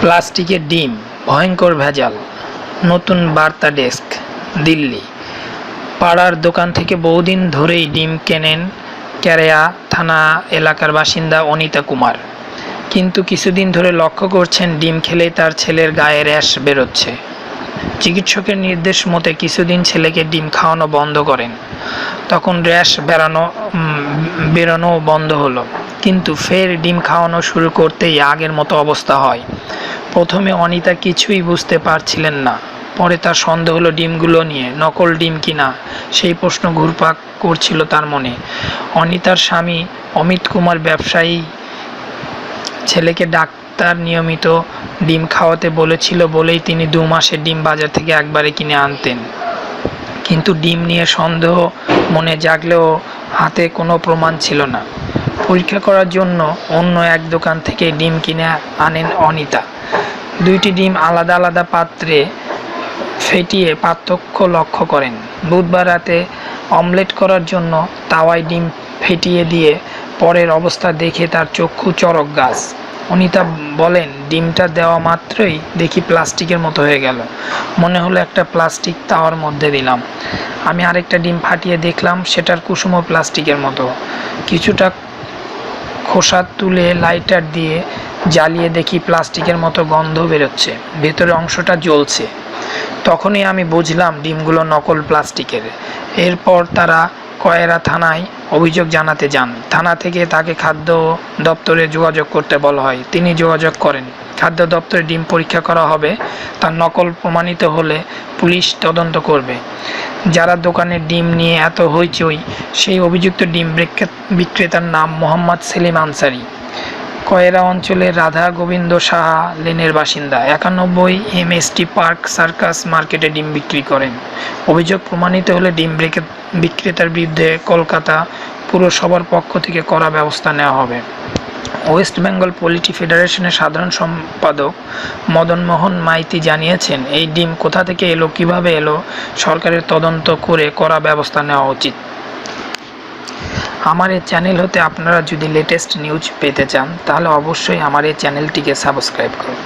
প্লাস্টিকের ডিম, ভয়ঙ্কর ভেজাল। নতুন বার্তা ডেস্ক, দিল্লি। পাড়ার দোকান থেকে বহুদিন ধরেই ডিম কেনেন ক্যারেয়া থানা এলাকার বাসিন্দা অনিতা কুমার। কিন্তু কিছুদিন ধরে লক্ষ্য করছেন ডিম খেলেই তার ছেলের গায়ে র্যাশ বেরোচ্ছে। চিকিৎসকের নির্দেশ মতে কিছুদিন ছেলেকে ডিম খাওয়ানো বন্ধ করেন। তখন র্যাশ উম, বেরোনো বন্ধ হলো। কিন্তু ফের ডিম খাওয়ানো শুরু করতেই আগের মতো অবস্থা হয়। প্রথমে অনিতা কিছুই বুঝতে পারছিলেন না। পরে তার সন্দেহ হলো ডিমগুলো নিয়ে নকল ডিম কিনা সেই প্রশ্ন ঘুরপাক করছিল তার মনে। অনিতার স্বামী অমিত কুমার ব্যবসায়ী ছেলেকে ডাক্তার নিয়মিত ডিম খাওয়াতে বলেছিল বলেই তিনি দু মাসের ডিম বাজার থেকে একবারে কিনে আনতেন। কিন্তু ডিম নিয়ে সন্দেহ মনে জাগলেও হাতে কোনো প্রমাণ ছিল না। পরীক্ষা করার জন্য অন্য এক দোকান থেকে ডিম কিনে আনেন অনিতা। দুইটি ডিম আলাদা আলাদা পাত্রে ফেটিয়ে পার্থক্য লক্ষ্য করেন। বুধবার রাতে অমলেট করার জন্য তাওয়ায় ডিম ফেটিয়ে দিয়ে পরের অবস্থা দেখে তার চক্ষু চরক গাছ। অনিতা বলেন, ডিমটা দেওয়া মাত্রই দেখি প্লাস্টিকের মতো হয়ে গেল। মনে হলো একটা প্লাস্টিক তাওয়ার মধ্যে দিলাম। আমি আরেকটা ডিম ফাটিয়ে দেখলাম, সেটার কুসুম প্লাস্টিকের মতো। কিছুটা খোসা তুলে লাইটার দিয়ে জ্বালিয়ে দেখি প্লাস্টিকের মতো গন্ধ বেরোচ্ছে। ভেতরে অংশটা জ্বলছে। তখনই আমি বুঝলাম ডিমগুলো নকল প্লাস্টিকের। এরপর তারা কয়রা থানায় অভিযোগ জানাতে যান। থানা থেকে তাকে খাদ্য দপ্তরে যোগাযোগ করতে বলা হয়। তিনি যোগাযোগ করেন। খাদ্য দপ্তরে ডিম পরীক্ষা করা হবে। তার নকল প্রমাণিত হলে পুলিশ তদন্ত করবে। যারা দোকানে ডিম নিয়ে এত হইচই, সেই অভিযুক্ত ডিম বিক্রেতার নাম মোহাম্মদ সেলিম আনসারি। কয়রা অঞ্চলের রাধা গোবিন্দ সাহা লেনের বাসিন্দা। একানব্বই এমএসটি পার্ক সার্কাস মার্কেটে ডিম বিক্রি করেন। অভিযোগ প্রমাণিত হলে ডিম বিক্রেতার বিরুদ্ধে কলকাতা পুরসভার পক্ষ থেকে কড়া ব্যবস্থা নেওয়া হবে। ওয়েস্ট বেঙ্গল পোলট্রি ফেডারেশনের সাধারণ সম্পাদক মদন মোহন মাইতি জানিয়েছেন, এই ডিম কোথা থেকে এলো, কীভাবে এলো, সরকারের তদন্ত করে কড়া ব্যবস্থা নেওয়া উচিত। আমার এই চ্যানেল হতে আপনারা যদি লেটেস্ট নিউজ পেতে চান, তাহলে অবশ্যই আমার এই চ্যানেলটিকে সাবস্ক্রাইব করুন।